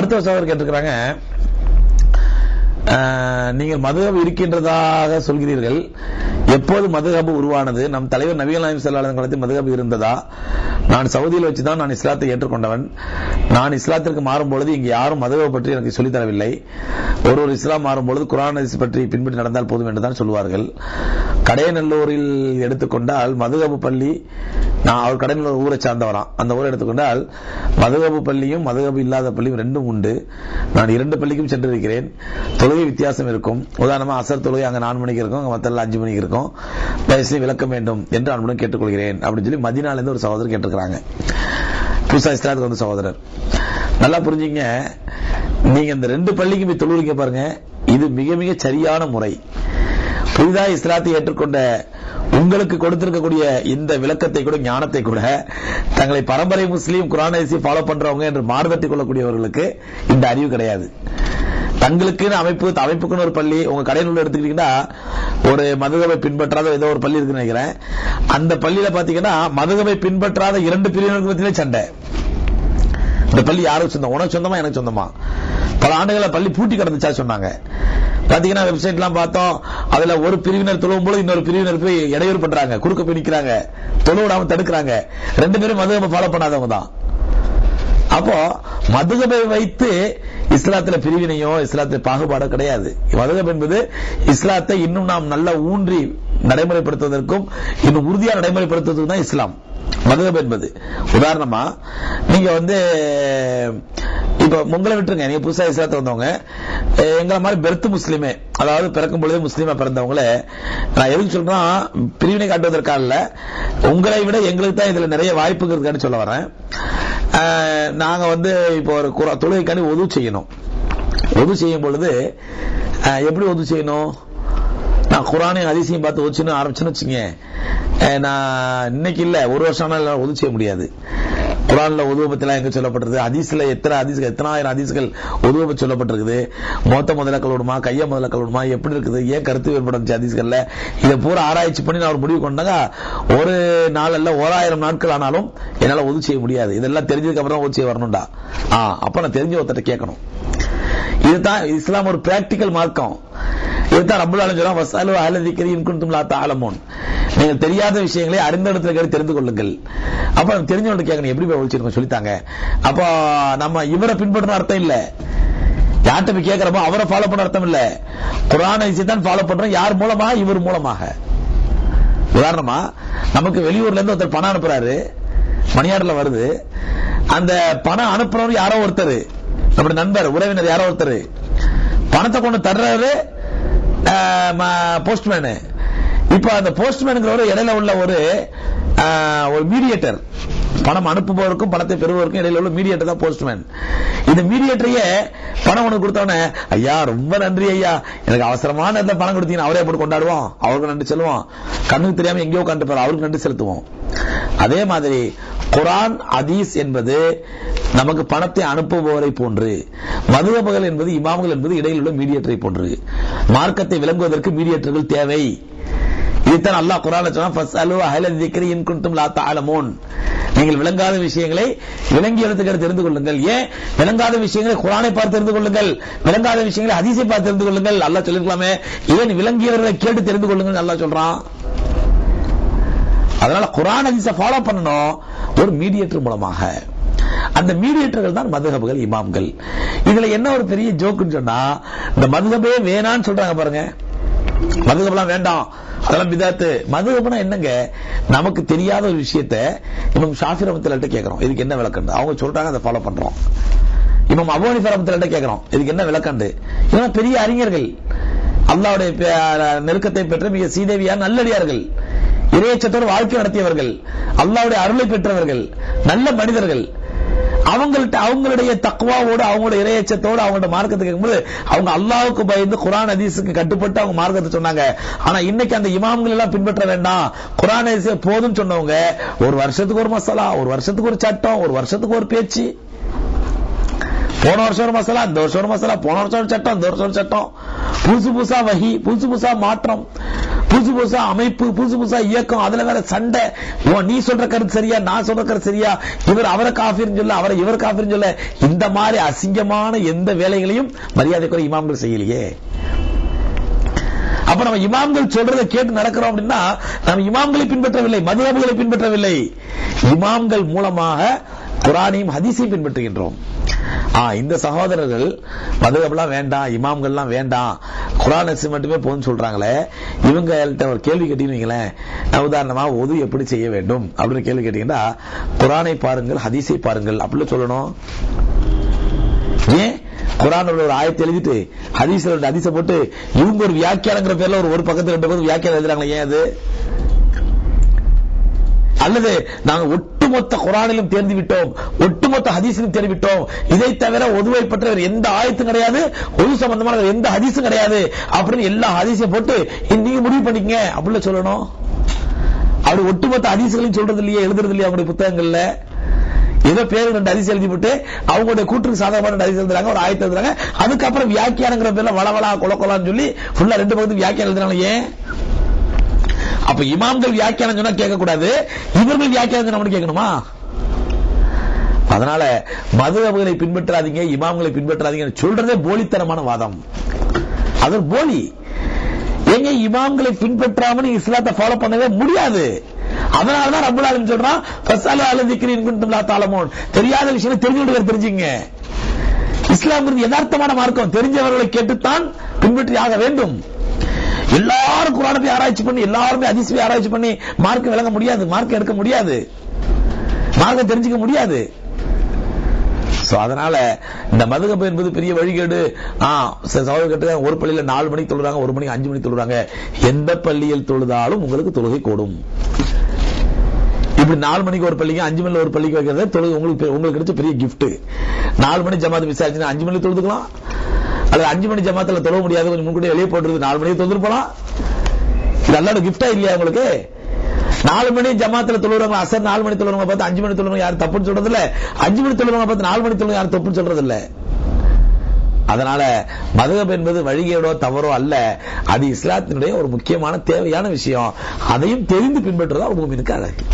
அடுத்த ஒரு சகோதரர் கேட்டிருக்கிறாங்க நீங்கள் மதுகபு இருக்கின்றதாக சொல்கிறீர்கள். எப்போது மதுகபு உருவானது? நம் தலைவர் நவீன நாயம் செல்லாத காலத்தில் மதுகபு இருந்ததா? நான் சவுதியில் வச்சுதான் நான் இஸ்லாத்தை ஏற்றுக்கொண்டவன். நான் இஸ்லாத்திற்கு மாறும்பொழுது இங்கு யாரும் மதுவை பற்றி எனக்கு சொல்லித் தரவில்லை. ஒரு ஒரு இஸ்லாம் மாறும்பொழுது குரான் ஹதீஸ் பற்றி பின்பற்றி நடந்தால் போதும் என்று தான் சொல்வார்கள். கடையநல்லூரில் எடுத்துக்கொண்டால் மதுகபு பள்ளி நான் அவர் கடையநல்லூர் ஊரை சார்ந்தவரான் அந்த ஊரை எடுத்துக்கொண்டால் மதுகபு பள்ளியும் மதுகபு இல்லாத பள்ளியும் ரெண்டும் உண்டு. நான் இரண்டு பள்ளிக்கும் சென்றிருக்கிறேன். தொழுகை வித்தியாசம் இருக்கும். உதாரணமாக அசர் தொழுகை அங்கே நான்கு மணிக்கு இருக்கும் அங்கே மத்தெல்லாம் அஞ்சு மணிக்கு இருக்கும். தயவுசெய்து விளக்க வேண்டும் என்று அன்புடன் கேட்டுக்கொள்கிறேன் அப்படின்னு சொல்லி மதினாலேருந்து ஒரு சகோதரர் கேட்டிருக்கிறாங்க புதுசா இஸ்லாத்துக்கு வந்து சகோதரர். நல்லா புரிஞ்சுங்க. நீங்க இந்த ரெண்டு பள்ளிக்குமே போய் பாருங்க. இது மிக மிக சரியான முறை. புதிதா இஸ்லாத்தை ஏற்றுக்கொண்ட உங்களுக்கு கொடுத்திருக்கக்கூடிய இந்த விளக்கத்தை கூட ஞானத்தை கூட தங்களை பரம்பரை முஸ்லீம் குரான் ஃபாலோ பண்றவங்க என்று மாறுதட்டி கொள்ளக்கூடியவர்களுக்கு இந்த அறிவு கிடையாது. தங்களுக்குன்னு அமைப்பு அமைப்புக்குன்னு ஒரு பள்ளி உங்க கடையில் உள்ள எடுத்துக்கிட்டீங்கன்னா ஒரு மதுகவை பின்பற்றாத ஏதோ ஒரு பள்ளி இருக்குன்னு நினைக்கிறேன். அந்த பள்ளியில பாத்தீங்கன்னா மதுகவை பின்பற்றாத இரண்டு பிரிவினருக்கு மத்தியிலே சண்டை. இந்த பள்ளி யாருக்கு சொந்தம்? உனக்கு சொந்தமா எனக்கு சொந்தமா? பல ஆண்டுகள பள்ளி பூட்டி கிடந்துச்சா சொன்னாங்க. பாத்தீங்கன்னா வெப்சைட்லாம் பார்த்தோம். அதுல ஒரு பிரிவினர் தொழுவும் போது இன்னொரு பிரிவினர் போய் இடையூறு பண்றாங்க. குறுக்க போய் நிக்கிறாங்க. தொழு விடாம தடுக்கிறாங்க. ரெண்டு பேரும் மதுகபை ஃபாலோ பண்ணாதவங்க தான். அப்போ மதுகபை வைத்து இஸ்லாத்துல பிரிவினையோ இஸ்லாத்துல பாகுபாடோ கிடையாது. மதுகப் என்பது இஸ்லாத்தை இன்னும் நாம் நல்லா ஊன்றி நடைமுறைப்படுத்துவதற்கும் இன்னும் உறுதியா நடைமுறைப்படுத்துவதற்கு தான் இஸ்லாம். மதுகப் என்பது. உதாரணமா நீங்க வந்து இப்ப உங்களை விட்டுருங்க. நீங்க புதுசா இஸ்லாத்தை வந்தவங்க. எங்களை மாதிரி பெர்த் முஸ்லீமே அதாவது பிறக்கும் பொழுது முஸ்லீமா பிறந்தவங்கள நான் எதுக்கு சொல்றேன் பிரிவினை காட்டுவதற்காக இல்ல உங்களை விட எங்களுக்கு தான் இதுல நிறைய வாய்ப்புகள் இருக்கான்னு சொல்ல வரேன். நாங்கள் நாங்க வந்து இப்போ ஒரு குரா- தொழுகைக்காண்டி உதவு செய்யணும். உதவு செய்யும் பொழுது அஹ் எப்படி உதவு செய்யணும்? நான் குரானையும் அதிசயம் பார்த்து உதச்சுன்னு ஆரம்பிச்சுன்னு வச்சுங்க நான் இன்னைக்கு இல்லை ஒரு வருஷம் உதவு செய்ய முடியாது. குரான்ல உதவு பத்திலாம் எங்க சொல்லப்பட்டிருக்கு அதிசல எத்தனை ஹதீஸ்கள் எத்தனாயிரம் அதிசுகள் உதவு பத்தி சொல்லப்பட்டிருக்குது? மொத்த முதல்ல கழுவிடுமா கைய முதல்ல கழுவிடுமா எப்படி இருக்குது? ஏன் கருத்து வேறுபடுச்சு ஹதீஸ்கள்ல? இதை பூரா ஆராய்ச்சி பண்ணி நான் ஒரு முடிவு கொண்டாங்க. ஒரு நாள் அல்ல ஓராயிரம் நாட்கள் ஆனாலும் என்னால உதவி செய்ய முடியாது. இதெல்லாம் தெரிஞ்சதுக்கு அப்புறம் உதவு செய்ய வரணும்டா. ஆ அப்ப நான் தெரிஞ்ச ஒருத்தட்ட கேட்கணும். இதுதான் இஸ்லாம் ஒரு பிராக்டிக்கல் மார்க்கம். இதுதான் ரப்பல் ஆலமீன் சொல்றான் வஸாலு அஹ்ல திக்ரி இன் லா நீங்கள் தெரியாத விஷயங்களை அறிந்த இடத்துல கேட்டு தெரிந்து கொள்ளுங்கள். அப்போ நம்ம தெரிஞ்சவங்க கேட்கணும் எப்படி போய் ஒழிச்சிருக்கோம் சொல்லித்தாங்க. அப்போ நம்ம இவரை பின்பற்றணும் அர்த்தம் இல்லை. யார்கிட்ட போய் கேட்கிறப்போ அவரை ஃபாலோ பண்ண அர்த்தம் இல்லை. குரானை தான் ஃபாலோ பண்றோம். யார் மூலமாக இவர் மூலமாக. உதாரணமா நமக்கு வெளியூர்ல இருந்து ஒருத்தர் பணம் அனுப்புறாரு. மணியாடுல வருது. அந்த பணம் அனுப்புறவர் யாரோ ஒருத்தர். நம்முடைய நண்பர் உறவினர் யாரோ ஒருத்தர். பணத்தை கொண்டு தர்றாரு. போஸ்ட்மேனு இப்போ அந்த போஸ்ட்மேனுங்கிறவர் இடையில உள்ள ஒரு ஒரு மீடியேட்டர் பணம் அனுப்புபவருக்கும் பணத்தை பெறுவதற்கும் இடையில உள்ள மீடியேட்டர் தான் போஸ்ட்மேன் இந்த மீடியேட்டரையே பணம் உனக்கு கொடுத்தவனே ஐயா ரொம்ப நன்றி ஐயா. எனக்கு அவசரமான நேரத்துல பணம் கொடுத்தீங்கன்னா அவரே போட்டு கொண்டாடுவோம் அவருக்கு நன்றி செல்வோம் கண்ணுக்கு தெரியாம எங்கேயோ கண்டுப்பார் அவருக்கு நன்றி செலுத்துவோம். அதே மாதிரி குரான் அதீஸ் என்பது நமக்கு பணத்தை அனுப்புபவரை போன்று மதுரபகல் என்பது இமாம்கள் என்பது இடையில் உள்ள மீடியேட்டரை போன்று. மார்க்கத்தை விளங்குவதற்கு மீடியேட்டர்கள் தேவை. இதுதான் அல்லாஹ் குரான்ல சொன்னா நீங்கள் விளங்காத விஷயங்களை விளங்கி எழுத்துக்களை தெரிந்து கொள்ளுங்கள். ஏன்? விளங்காத விஷயங்களை குரானை பார்த்து தெரிந்து கொள்ளுங்கள். விளங்காத விஷயங்களை அதிசை பார்த்து தெரிந்து கொள்ளுங்கள். அல்லாஹ் சொல்லிருக்கலாமே ஏன் விளங்கியவர்களை கேட்டு தெரிந்து கொள்ளுங்கள் அல்லாஹ் சொல்றான். அதனால குரான் அதிசை ஃபாலோ பண்ணணும் ஒரு மீடியேட்டர் மூலமாக. அந்த மீடியேட்டர்கள் தான் மதுகபுகள் இமாம்கள். இதுல என்ன ஒரு பெரிய ஜோக்குன்னு சொன்னா இந்த மதுகபே வேணான்னு சொல்றாங்க பாருங்க. மதுகபெல்லாம் வேண்டாம். அதெல்லாம் பிதாத்து. மதுகபனா என்னங்க? நமக்கு தெரியாத ஒரு விஷயத்த இமாம் ஷாஃபி ரஹமத்துல்லாஹி கேட்கிறோம் இதுக்கு என்ன விளக்கண்டு? அவங்க சொல்றாங்க அதை ஃபாலோ பண்றோம். இமாம் அபோனி ஹனீஃபா ரஹமத்துல்லாஹி கேட்கிறோம் இதுக்கு என்ன விளக்கண்டு? இதெல்லாம் பெரிய அறிஞர்கள். அல்லாவுடைய நெருக்கத்தை பெற்ற மிக சீதேவியான நல்லடியார்கள். இறையச்சத்தோடு வாழ்க்கை நடத்தியவர்கள். அல்லாவுடைய அருளை பெற்றவர்கள். நல்ல மனிதர்கள். அவங்கள்ட்ட அவங்களுடைய தக்குவாவோடு அவங்களுடைய இறையச்சத்தோடு அவங்களோட மார்க்கத்தை கேட்கும்போது அவங்க அல்லாவுக்கு பயந்து குரான் அதிசுக்கு கட்டுப்பட்டு அவங்க மார்க்கத்தை சொன்னாங்க. ஆனா இன்னைக்கு அந்த இமாம்கள் எல்லாம் பின்பற்ற வேண்டாம். குரான் அதிசை போதும் சொன்னவங்க ஒரு வருஷத்துக்கு ஒரு மசாலா ஒரு வருஷத்துக்கு ஒரு சட்டம் ஒரு வருஷத்துக்கு ஒரு பேச்சு. போன வருஷம் ஒரு மசாலா இந்த வருஷம் ஒரு மசாலா போன வருஷம் ஒரு சட்டம் இந்த வருஷம் ஒரு சட்டம். புதுசு புதுசா வகி புதுசு புதுசா மாற்றம். புதுசு புதுசா அமைப்பு புதுசு புதுசா இயக்கம் அதுல வேற சண்டை. ஓ நீ சொல்ற கருத்து சரியா நான் சொல்ற கருத்து சரியா? இவர் அவரை காஃபிர்னு சொல்ல அவரை இவர் காஃபின்னு சொல்ல இந்த மாதிரி அசிங்கமான எந்த வேலைகளையும் மரியாதைக்குரிய இமாம்கள் செய்யலையே. அப்ப நம்ம இமாம்கள் சொல்றதை கேட்டு நடக்கிறோம் அப்படின்னா நம்ம இமாம்களை பின்பற்றவில்லை மதுரபுகளை பின்பற்றவில்லை. இமாம்கள் மூலமாக குரானையும் ஹதீஸையும் பின்பற்றுகின்றோம். இந்த சகோதரர்கள் மதுகப்லாம் வேண்டாம் இமாம்கள்லாம் வேண்டாம். குரான் ஹதீஸ் மட்டுமே போதும்னு சொல்றாங்களே. இவங்கள்ட்ட ஒரு கேள்வி கேட்டீங்களேன் உதாரணமா ஒது எப்படி செய்ய வேண்டும் அப்படின்னு கேள்வி கேட்டீங்கன்னா குரானை பாருங்கள் ஹதீஸை பாருங்கள் அப்படின்னு சொல்லணும். ஏன்? குரான் ஒரு ஆயத்தை எழுதிட்டு ஹதீஸ் ரெண்டு ஹதீஸை போட்டு இவங்க ஒரு வியாக்கியானங்கிற பேர்ல ஒரு ஒரு பக்கத்துல ரெண்டு பேரும் வியாக்கியானம் எழுதுறாங்களே ஏன் அது? அல்லது நாங்க ஒட்டுமொத்த குரானிலும் தேர்ந்து விட்டோம் ஒட்டுமொத்த ஹதீஸிலும் தேர்ந்து விட்டோம் இதை தவிர ஒதுவை பற்ற எந்த ஆயத்தும் கிடையாது ஒது சம்பந்தமான எந்த ஹதீஸும் கிடையாது. அப்படின்னு எல்லா ஹதீஸையும் போட்டு நீங்க முடிவு பண்ணிக்கங்க அப்படின்னு சொல்லணும். அப்படி ஒட்டுமொத்த ஹதீஸ்களையும் சொல்றது இல்லையா எழுதுறது இல்லையா அவங்களுடைய புத்தகங்கள்ல. ஏதோ பேர் ரெண்டு ஹதீஸ் எழுதி போட்டு அவங்களுடைய கூட்டுக்கு சாதகமான ரெண்டு ஹதீஸ் எழுதுறாங்க ஒரு ஆயத்தை எழுதுறாங்க. அதுக்கப்புறம் வியாக்கியானங்கிற பேர்ல வளவளா கொலக்கொலான்னு சொல்லி ஃபுல்லா ரெண்டு பக்கத்து வியாக்கியானம் எழுதுறாங்க. ஏன்? அப்ப இமாம்கள் வியாக்கியானம் சொன்னா கேட்கக்கூடாது. இவர்கள் வியாக்கியானம் சொன்னா கேட்கணுமா? அதனால மதுரவுகளை பின்பற்றாதீங்க இமாம்களை பின்பற்றாதீங்கன்னு சொல்றதே போலித்தனமான வாதம். அது போலி. எங்க இமாம்களை பின்பற்றாமல் இஸ்லாத்தை ஃபாலோ பண்ணவே முடியாது. அதனாலதான் ரப்பல் ஆலம் சொல்றான் ஃபஸலு அல திக்ரி இன் குன்தும் தெரியாத விஷயம் தெரிஞ்சுட்டு தெரிஞ்சுங்க. இருந்து யதார்த்தமான மார்க்கம். தெரிஞ்சவர்களை கேட்டுத்தான் பின்பற்றி ஆக வேண்டும். எல்லாரும் குரான போய் ஆராய்ச்சி பண்ணி எல்லாருமே அதிசய ஆராய்ச்சி பண்ணி மார்க் விளங்க முடியாது மார்க் எடுக்க முடியாது. மார்க்க தெரிஞ்சுக்க முடியாது. சோ அதனால இந்த மதுகப்பு என்பது பெரிய வழிகேடு. ஆ சில ஒரு பள்ளியில நாலு மணிக்கு தொழுறாங்க ஒரு மணிக்கு அஞ்சு மணிக்கு தொழுறாங்க. எந்த பள்ளியில் தொழுதாலும் உங்களுக்கு தொழுகை கூடும். இப்படி நாலு மணிக்கு ஒரு பள்ளிக்கு அஞ்சு மணில ஒரு பள்ளிக்கு வைக்கிறது தொழுகை உங்களுக்கு உங்களுக்கு கிடைச்ச பெரிய கிஃப்ட் நாலு மணி ஜமாத் விசாரிச்சுன்னா அஞ்சு மணிக்கு தொழுதுக்கலாம். அல்லது அஞ்சு மணி ஜமாத்துல தொழ முடியாது கொஞ்சம் முன்கூட்டி வெளியே போட்டுருது நாலு மணிக்கு தொழுது போலாம். இது அல்லாட கிஃப்டா இல்லையா உங்களுக்கு? நாலு மணி ஜமாத்துல தொழுறவங்க அசர் நாலு மணி தொழுறவங்க பார்த்து அஞ்சு மணி தொழுறவங்க யாரும் தப்புன்னு சொல்றது இல்ல அஞ்சு மணி தொழுறவங்க பார்த்து நாலு மணி தொழுறவங்க யாரும் தப்புன்னு சொல்றது இல்ல அதனால மதுகப் என்பது வழிகேடோ தவறோ அல்ல. அது இஸ்லாத்தினுடைய ஒரு முக்கியமான தேவையான விஷயம். அதையும் தெரிந்து பின்பற்றுறதா ஒரு மூமினுக்கு அழகு.